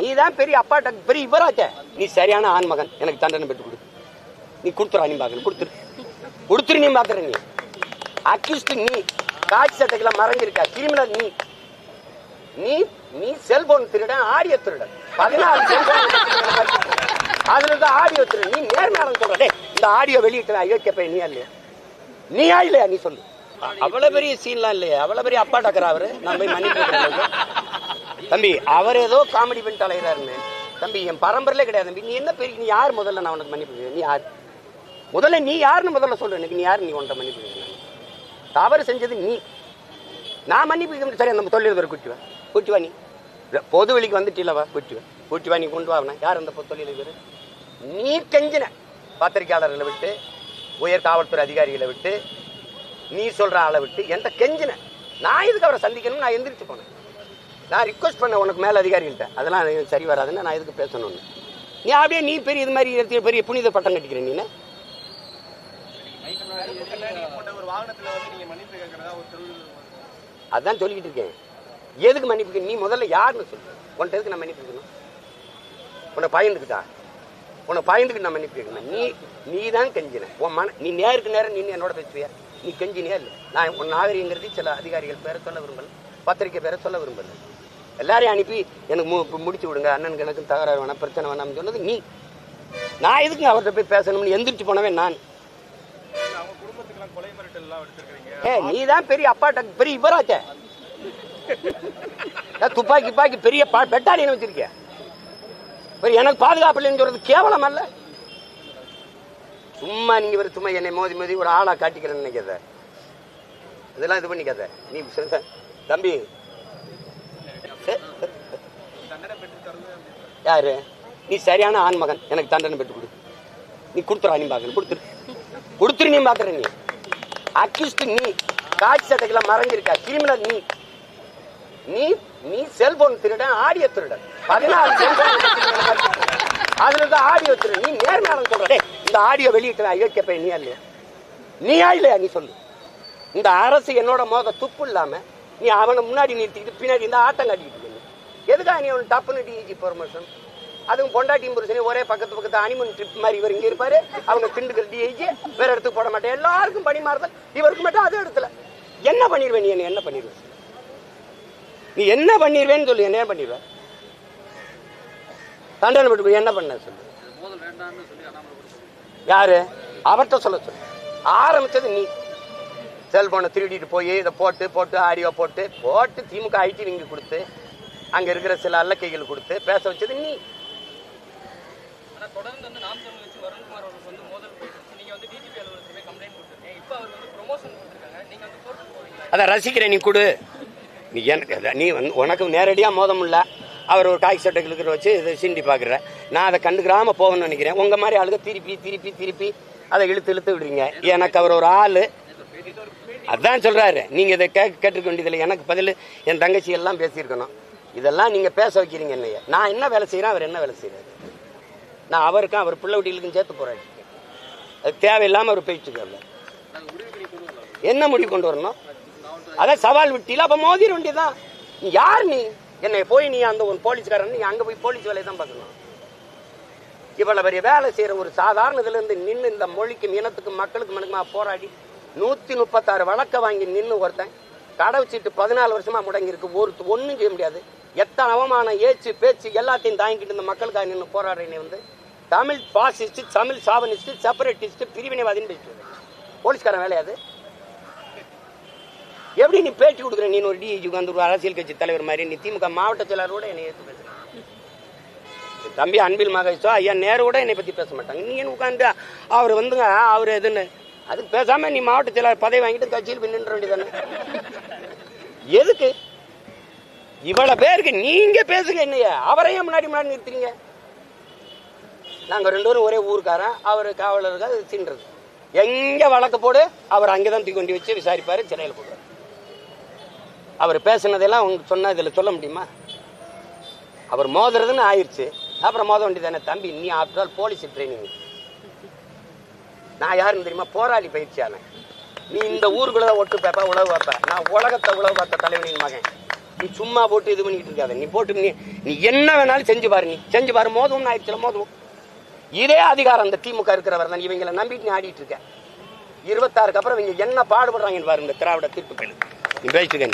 நீ தான் பெரிய அப்பாட்ட பெரிய இவராச்சே நீ சரியான ஆண்மகன் எனக்கு தண்டனை பெற்று கொடு. நீ கொடுத்துரு நீ பார்க்கணும் கொடுத்துரு. கொடுத்துரு நீ பாக்குற நீ. அக்யூஸ்ட் நீ. காட்சி சட்டைக்கெல்லாம் மறைஞ்சிருக்க. கிரிமினல் நீ. நீ நீ செல்போன் திருடன் ஆடியோ திருடன். பதினாலு அதுல இருந்து ஆடியோ திருடன். நீ நேர்மையாளன் சொல்ற. இந்த ஆடியோ வெளியிட்டு அயோக்கிய பையன் நீ இல்லையா? நீயா இல்லையா? நீ சொல்லு. அவ்வளவு பெரிய சீன்லாம் இல்லையா. அவ்வளவு பெரிய அப்பா டாக்கர் அவரு? நான் போய் மன்னிப்பு தம்பி அவர் ஏதோ காமெடி பண்ணிட்டு அலைகிறாருன்னு தம்பி என் பரம்பரையிலே கிடையாது. தம்பி நீ என்ன பெரிய நீ யார் முதல்ல நான் உனக்கு மன்னிப்பு நீ யார்? முதல்ல நீ யாருன்னு முதல்ல சொல்லு. எனக்கு நீ யார்? நீ உன்ட்ட மன்னிப்பு தவறு செஞ்சது நீ. நான் மன்னிப்பு சரி நம்ம தொழிலதிபர் கூட்டிவா கூட்டிவா நீ. பொது வெளிக்கு வந்துட்டீங்களவா கூட்டிவா கூட்டிவா நீ கொண்டு வாவனா யார் அந்த பொ- தொழிலதிபர் நீ கெஞ்சின. பத்திரிகையாளர்களை விட்டு உயர் காவல்துறை அதிகாரிகளை விட்டு நீ சொல்ற ஆளை விட்டு என்கிட்ட கெஞ்சின. நான் எதுக்கு அவரை சந்திக்கணும் நான் எந்திரிச்சு போனேன். நான் ரிக்வஸ்ட் பண்ண உனக்கு மேல அதிகாரிகிட்ட அதெல்லாம் சரி வராதுன்னு நான் எதுக்கு பேசணும்னு. நீ அப்படியே நீ பெரிய இது மாதிரி பெரிய புனித பட்டம் கட்டிக்கிற நீ அதான் சொல்லிக்கிட்டு இருக்கேன். எதுக்கு மன்னிப்பு நீ முதல்ல யாருன்னு சொல்லு. உன்ட்ட எதுக்கு நான் மன்னிப்பு உன உன்னை பயந்துக்கிட்டா? உன்னை பயந்துக்கிட்டு நான் மன்னிப்பு நீ நீ தான் கெஞ்சின. உன் மன நீ நேருக்கு நேரம் நீ என்னோட பேசுவியா? நீ கெஞ்சினியா இல்லை நான் உன் நாகரிகங்கிறது சில அதிகாரிகள் பேர சொல்ல விரும்பல. பத்திரிக்கை பேர சொல்ல விரும்பல. எல்லாரையும் அனுப்பி எனக்கு மு- முடிச்சு விடுங்க. அண்ணன் எனக்கும் தகராறு வேணாம் பிரச்சனை வேணாம்னு சொன்னது நீ. நான் எதுக்கு அவர்கிட்ட போய் பேசணும்னு எந்திரிச்சு போனவே நான். ஏ நீ தான் பெரிய அப்பாட்ட பெரிய இவராச்சே. துப்பாக்கி துப்பாக்கி பெரிய பா- வச்சிருக்கிய. எனக்கு பாதுகாப்பு இல்லைன்னு சொல்றது கேவலம் அல்ல சும்மா நீங்க ஒரு சும்மா என்னை மோதி மோதி ஒரு ஆளா காட்டிக்கிறேன்னு நினைக்காத. இதெல்லாம் இது பண்ணிக்காத. நீ தம்பி. யாரு? நீ சரியான ஆண்மகன் எனக்கு தண்டனை பெற்று கொடு. நீ கொடுத்துரு நீ பார்க்கணும் கொடுத்துரு. கொடுத்துரு நீ பார்க்குற நீ. அக்யூஸ்ட் நீ காட்சி சட்டைக்கெல்லாம் மறைஞ்சிருக்கா கிரிமினல் நீ. நீ நீ செல்போன் திருடன் ஆடியோ திருட. பதினாலு அதுல இருந்து ஆடியோ திருட. நீ நேர்மையாளன் சொல்றேன் இந்த ஆடியோ வெளியிட்டு அயோக்கிய பையன் நீயா இல்லையா நீயா இல்லையா நீ சொல்லு. இந்த அரசு என்னோட மோத துப்பு இல்லாம நீ அவனை முன்னாடி நிறுத்திக்கிட்டு பின்னாடி இந்த ஆட்டம் காட்டிக்கிட்டு நீ. எதுக்காக நீ அவன் டப்புன்னு டிஜி ப்ரொமோஷன் அதுவும் பொண்டாட்டியும் புருஷனையும் ஒரே பக்கத்து பக்கத்து அனிமன் ட்ரிப் மாதிரி இவர் இங்கே இருப்பாரு. அவங்க திண்டுக்கல் டிஐஜி வேற இடத்துக்கு போட மாட்டேன். எல்லாருக்கும் பணி மாறுதல். இவருக்கு மட்டும் அது இடத்துல என்ன பண்ணிடுவேன் நீ? என்ன என்ன பண்ணிடுவேன் நீ என்ன பண்ணிடுவேன்னு சொல்லு. என்ன பண்ணிடுவேன் தண்டனை பட்டு என்ன பண்ண சொல்லு? யாரு? அவர்கிட்ட சொல்ல சொல்லு. ஆரம்பிச்சது நீ. செல்போனை திருடிட்டு போய் இதை போட்டு போட்டு ஆடியோ போட்டு போட்டு திமுக ஐடி விங்க கொடுத்து அங்க இருக்கிற சில அல்லக்கைகள் கொடுத்து பேச வச்சது நீ. ஆனா தொடர்ந்து வந்து நாம் தமிழ் கட்சி வருண்குமார் அவர்களுக்கு வந்து மோதல் போயிட்டு நீங்க வந்து டிஜிபி அலுவலகத்துல போய் கம்ப்ளைண்ட் கொடுத்துருக்கீங்க. இப்போ அவர் வந்து ப்ரொமோஷன் கொடுத்துருக்காங்க. நீங்க வந்து கோர்ட்டுக்கு போவீங்களா அதை ரசிக்கிறேன் நீ கொடு. நீ எனக்கு நீ வந்து உனக்கு நேரடியாக மோதம் இல்ல அவர் ஒரு காய் சட்டை கிழக்கிற வச்சு இதை சிண்டி பார்க்குற நான் அதை கண்டுக்கிறாமல் போகணும்னு நினைக்கிறேன். உங்கள் மாதிரி ஆளுங்க திருப்பி திருப்பி திருப்பி அதை இழுத்து இழுத்து விடுறீங்க. எனக்கு அவர் ஒரு ஆள். அதான் சொல்கிறாரு நீங்கள் இதை கேட்க கேட்டுக்க வேண்டியதில்லை. எனக்கு பதில் என் தங்கச்சி எல்லாம் பேசியிருக்கணும். இதெல்லாம் நீங்கள் பேச வைக்கிறீங்க என்னைய நான் என்ன வேலை செய்கிறேன் அவர் என்ன வேலை செய்கிறாரு நான் அவருக்கும் அவர் பிள்ளை குட்டிகளுக்கும் சேர்த்து போராடி அது தேவையில்லாமல் அவர் பேச்சுக்கல என்ன முடிவு கொண்டு வரணும்? அதான் சவால் விட்டில அப்போ மோதிர வேண்டியதான் யார் நீ? என்னை போய் நீ அந்த ஒரு போலீஸ்காரன் நீ அங்கே போய் போலீஸ் வேலையை தான் பார்க்கணும். இவ்வளவு பெரிய வேலை செய்யற ஒரு சாதாரண இதுலேருந்து நின்று இந்த மொழிக்கும் இனத்துக்கும் மக்களுக்கும் மனுக்குமா போராடி நூற்றி முப்பத்தாறு வழக்கை வாங்கி நின்று ஒருத்தன் கடவு சீட்டு பதினாலு வருஷமா முடங்கியிருக்கு ஒரு ஒன்றும் செய்ய முடியாது. எத்தனை அவமானம் ஏச்சு பேச்சு எல்லாத்தையும் தாங்கிட்டு இந்த மக்களுக்காக நின்று போராடுறேன் வந்து Tamil fascist Tamil chauvinist separatist பிரிவினைவாதின்னு பேசிட்டு போலீஸ்காரன் வேலையாது எப்படி நீ பேட்டி கொடுக்குற? நீ ஒரு டிஜி வந்து ஒரு அரசியல் கட்சி தலைவர் மாதிரி. நீ திமுக மாவட்ட கூட என்னை ஏற்று பேசுகிறேன் தம்பி அன்பில் மகேஷோ ஐயா நேரோட கூட என்னை பத்தி பேச மாட்டாங்க. நீ உட்காந்து அவர் வந்துங்க அவர் எதுன்னு? அதுக்கு பேசாம நீ மாவட்ட செயலாளர் பதவி வாங்கிட்டு கட்சியில் போய் நின்ற வேண்டியதானே எதுக்கு? இவ்வளவு பேருக்கு நீங்க பேசுங்க என்னைய. அவரையும் முன்னாடி முன்னாடி நிறுத்துறீங்க. நாங்க ரெண்டு பேரும் ஒரே ஊருக்காரன். அவர் காவலர்கள் தின்றது எங்க வழக்கு போடு அவர் அங்கதான் தூக்கி கொண்டு வச்சு விசாரிப்பாரு சிறையில் போடுவார். அவர் பேசுனதெல்லாம் உங்களுக்கு சொன்னால் இதில் சொல்ல முடியுமா? அவர் மோதுறதுன்னு ஆயிடுச்சு அப்புறம் மோத வேண்டியதானே தம்பி? நீ ஆஃப்டர் ஆல் போலீஸ் ட்ரைனிங் நான் யாருன்னு தெரியுமா? போராளி பயிற்சியாளன். நீ இந்த ஊருக்குள்ள ஒட்டு பேப்பா உழவு பார்ப்ப நான் உலகத்தை உழவு பார்த்த தலைவனின் மகன். நீ சும்மா போட்டு இது பண்ணிக்கிட்டு இருக்காத. நீ போட்டு நீ நீ என்ன வேணாலும் செஞ்சு பாரு நீ. செஞ்சு பாரு மோதும் ஆயிடுச்சுல மோதும் இதே அதிகாரம் அந்த திமுக இருக்கிறவர் தான் இவங்களை நம்பிட்டு நீ ஆடிட்டு இருக்க. இருபத்தாறுக்கு அப்புறம் இவங்க என்ன பாடுபடுறாங்கன்னு பாரு இந்த திராவிட தீர்ப்புகள் நீ பேசிட்டு